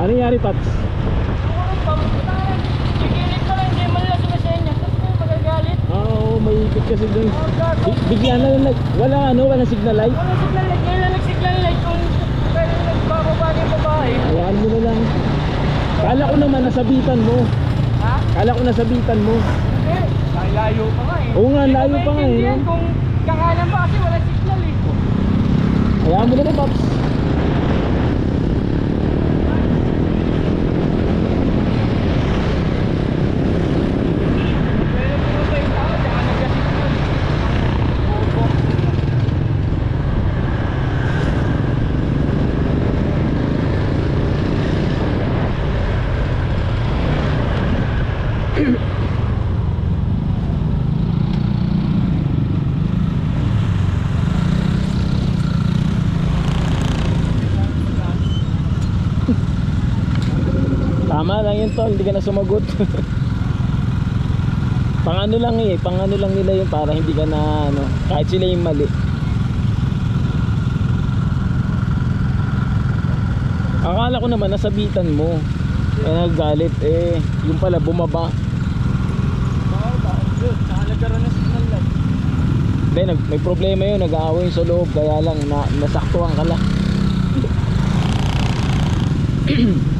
Ano nangyari, Paps? Sumisenya. Tapos may. Oo, ikot kasi doon. Oh, gago. Bi- Bigla na lang, wala ano, wala signal light. Wala signal light. Ngayon lang nag-signal light kung kaya nagbababa na yung babae. Hayaan mo na lang. Kala ko naman nasabitan mo. Ha? Kala ko nasabitan mo. Hindi. Layo pa nga eh. Oo nga, layo pa nga eh. Kung kakanan pa kasi wala signal eh. Hayaan mo na lang, Paps. Tama lang yun, tol. Hindi ka na sumagot. pang ano lang eh. Pang ano lang nila yun para hindi ka na ano. Kahit sila yung mali. Akala ko naman nasabitan mo. Kaya nagagalit. Eh, yung pala bumaba. Yun? Tsaka nagkaroon ng signal light. Hindi, nag, may problema yun. Nag-aaway sa loob. Kaya lang, na, nasaktuhan ka lang.